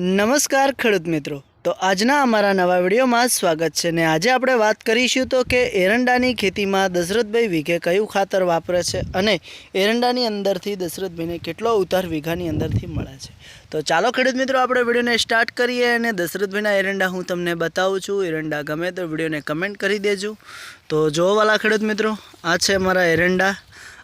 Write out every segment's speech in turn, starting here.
નમસ્કાર ખેડૂત મિત્રો. તો આજના અમારા નવા વિડીયોમાં સ્વાગત છે ને આજે આપણે વાત કરીશું તો કે એરંડાની ખેતીમાં દશરથભાઈ વીઘે કયું ખાતર વાપરે છે અને એરંડાની અંદરથી દશરથભાઈને કેટલો ઉતાર વીઘાની અંદરથી મળે છે. તો ચાલો ખેડૂત મિત્રો, આપણે વિડીયોને સ્ટાર્ટ કરીએ અને દશરથભાઈના એરંડા હું તમને બતાવું છું. એરંડા ગમે તો વિડીયોને કમેન્ટ કરી દેજો. તો જોવાલા ખેડૂત મિત્રો, આ છે અમારા એરંડા.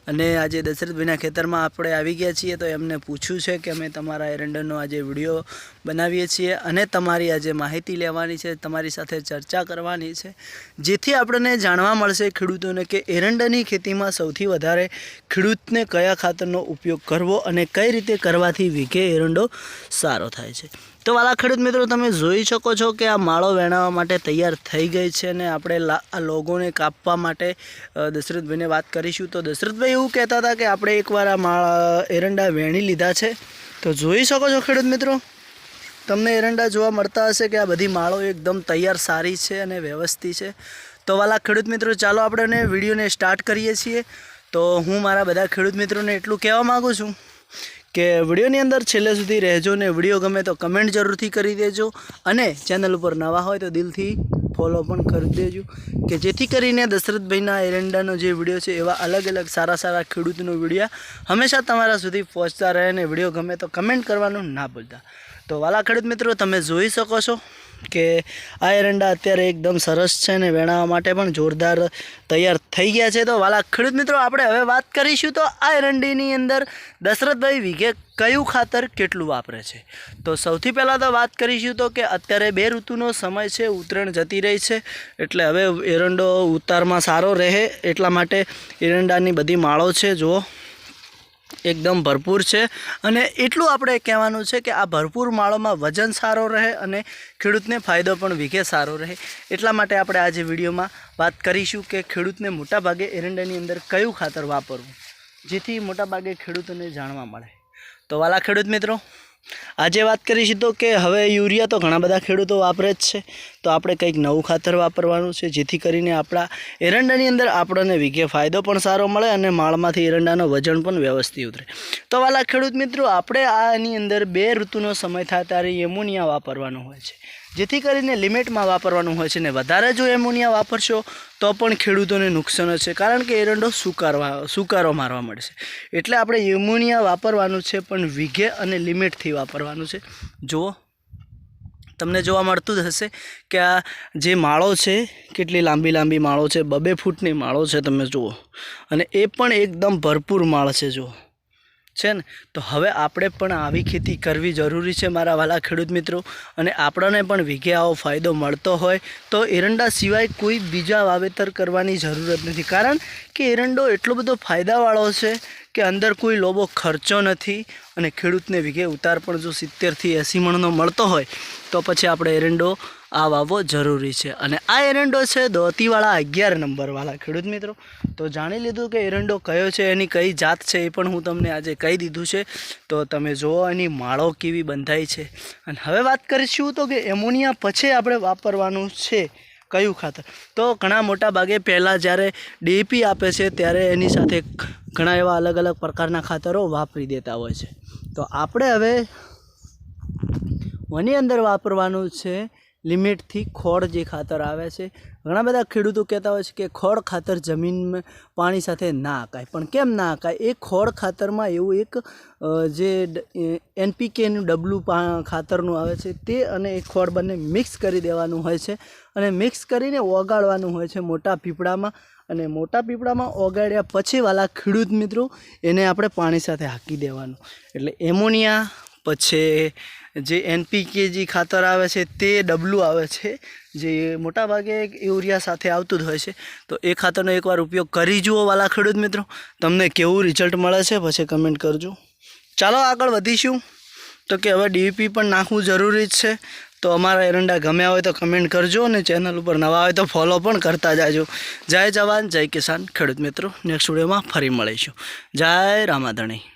અને આજે દશરથભાઈના ખેતરમાં આપણે આવી ગયા છીએ તો એમને પૂછ્યું છે કે અમે તમારા એરંડરનો આજે વીડિયો બનાવીએ છીએ અને તમારી આજે માહિતી લેવાની છે, તમારી સાથે ચર્ચા કરવાની છે. જેથી આપણને જાણવા મળશે ખેડૂતોને કે એરંડાની ખેતીમાં સૌથી વધારે ખેડૂતને કયા ખાતરનો ઉપયોગ કરવો અને કઈ રીતે કરવાથી વીઘે એરંડો સારો થાય છે. તો વાલા ખેડૂત મિત્રો, તમે જોઈ શકો છો કે આ માળો વેણાવવા માટે તૈયાર થઈ ગઈ છે અને આપણે આ લોગોને કાપવા માટે દશરથભાઈને વાત કરીશું. તો દશરથભાઈ એવું કહેતા હતા કે આપણે એકવાર આ માળા, એરંડા વેણી લીધા છે. તો જોઈ શકો છો ખેડૂત મિત્રો, તમને એરંડા જોવા મળતા હશે કે આ બધી માળો એકદમ તૈયાર સારી છે અને વ્યવસ્થિત છે. તો વાલા ખેડૂત મિત્રો, ચાલો આપણે વિડીયોને સ્ટાર્ટ કરીએ છીએ. તો હું મારા બધા ખેડૂત મિત્રોને એટલું કહેવા માગું છું કે વિડીયોની અંદર છેલ્લે સુધી રહેજો ને વીડિયો ગમે તો કમેન્ટ જરૂરથી કરી દેજો અને ચેનલ ઉપર નવા હોય તો દિલથી ફોલો પણ કરી દેજો. કે જેથી કરીને દશરથભાઈના એરંડાનો જે વીડિયો છે એવા અલગ અલગ સારા સારા ખેડૂતનો વીડિયો હંમેશા તમારા સુધી પહોંચતા રહે અને વીડિયો ગમે તો કમેન્ટ કરવાનું ના ભૂલતા. તો વાલા ખેડૂત મિત્રો, તમે જોઈ શકો છો કે આ એરંડા અત્યારે એકદમ સરસ છે ને વેણાવા માટે પણ જોરદાર તૈયાર થઈ ગયા છે. તો વાલા ખેડૂત મિત્રો, આપણે હવે વાત કરીશું તો આ એરંડીની અંદર દશરથભાઈ વીઘે કયું ખાતર કેટલું વાપરે છે? તો સૌથી પહેલાં તો વાત કરીશું તો કે અત્યારે બે ઋતુનો સમય છે ઉત્તરાયણ જતી રહી છે, એટલે હવે એરંડો ઉતારમાં સારો રહે એટલા માટે એરંડાની બધી માળો છે, જુઓ, એકદમ ભરપૂર છે. અને એટલું આપણે કહેવાનું છે કે આ ભરપૂર માળોમાં વજન સારો રહે અને ખેડૂતને ફાયદો પણ વિઘે સારો રહે. એટલા માટે આપણે આજે વિડીયોમાં વાત કરીશું કે ખેડૂતને મોટાભાગે એરંડાની અંદર કયું ખાતર વાપરવું, જેથી મોટાભાગે ખેડૂતોને જાણવા મળે. તો વાલા ખેડૂત મિત્રો, આજે વાત કરીશું તો કે હવે યુરિયા તો ઘણા બધા ખેડૂતો વાપરે જ છે. તો આપણે કંઈક નવું ખાતર વાપરવાનું છે, જેથી કરીને આપણા એરંડાની અંદર આપણને વિઘે ફાયદો પણ સારો મળે અને માળમાંથી એરંડાનો વજન પણ વ્યવસ્થિત ઉતરે. તો વાલા ખેડૂત મિત્રો, આપણે આની અંદર બે ઋતુનો સમય થાય ત્યારે એમોનિયા વાપરવાનું હોય છે. જેથી કરીને લિમિટમાં વાપરવાનું હોય છે ને વધારે જો એમોનિયા વાપરશો, તો પણ ખેડૂતોને નુકસાન છે. કારણ કે એરંડો સુકારવા, સુકારો મારવા મળશે. એટલે આપણે એમોનિયા વાપરવાનું છે, પણ વીઘે અને લિમિટથી વાપરવાનું છે. જુઓ, તમને જોવા મળતું જ હશે કે આ જે માળો છે, કેટલી લાંબી લાંબી માળો છે, બબે ફૂટની માળો છે, તમે જુઓ. અને એ પણ એકદમ ભરપૂર માળ છે, જુઓ. છે ને? તો હવે આપણે પણ આવી ખેતી કરવી જરૂરી છે મારા વાલા ખેડૂત મિત્રો. અને આપણને પણ વીઘે આવો ફાયદો મળતો હોય તો એરંડા સિવાય કોઈ બીજા વાવેતર કરવાની જરૂરત નથી. કારણ કે એરંડો એટલો બધો ફાયદાવાળો છે કે અંદર કોઈ લોબો ખર્ચો નથી અને ખેડૂતને વીઘે ઉતાર પણ જો સિત્તેરથી એંસી મણનો મળતો હોય, તો પછી આપણે એરંડો આ વાવવો જરૂરી છે. અને આ એરંડો છે દોતીવાળા અગિયાર નંબરવાળા ખેડૂત મિત્રો. તો જાણી લીધું કે એરંડો કયો છે, એની કઈ જાત છે એ પણ હું તમને આજે કહી દીધું છે. તો તમે જુઓ એની માળો કેવી બંધાઈ છે. અને હવે વાત કરીશું તો કે એમોનિયા પછી આપણે વાપરવાનું છે. કયું ખાતર? તો ઘણા મોટા ભાગે પહેલાં જ્યારે ડીપી આપે છે, ત્યારે એની સાથે ઘણા એવા અલગ અલગ પ્રકારના ખાતરો વાપરી દેતા હોય છે. તો આપણે હવે વની અંદર વાપરવાનું છે લિમિટથી ખોળ જે ખાતર આવે છે. ઘણા બધા ખેડૂતો કહેતા હોય છે કે ખોળ ખાતર જમીનમાં પાણી સાથે ના આકાય પણ કેમ ના આકાય એ ખોળ ખાતરમાં એવું એક જે એનપીકેનું ડબલું પા, ખાતરનું આવે છે તે અને એ ખોળ બંને મિક્સ કરી દેવાનું હોય છે અને મિક્સ કરીને ઓગાળવાનું હોય છે મોટા પીપળામાં અને મોટા પીપળામાં ઓગાળ્યા પછી વાલા ખેડૂત મિત્રો એને આપણે પાણી સાથે હાંકી દેવાનું. એટલે એમોનિયા પછી જે એનપીકે જે ખાતર આવે છે તે ડબલું આવે છે. જે મોટાભાગે યુરિયા સાથે આવતું જ હોય છે. તો એ ખાતરનો એકવાર ઉપયોગ કરી જુઓ વાલા ખેડૂત મિત્રો. તમને કેવું રિઝલ્ટ મળે છે પછી કમેન્ટ કરજો. ચાલો આગળ વધીશું. તો કે હવે ડીપી પણ નાખવું જરૂરી જ છે. તો અમારા એરંડા ગમ્યા હોય તો કમેન્ટ કરજો અને ચેનલ ઉપર નવા હોય તો ફોલો પણ કરતા જાજો. જય જવાન, જય કિસાન ખેડૂત મિત્રો. નેક્સ્ટ વિડીયોમાં ફરી મળીશું. જય રામાધણી.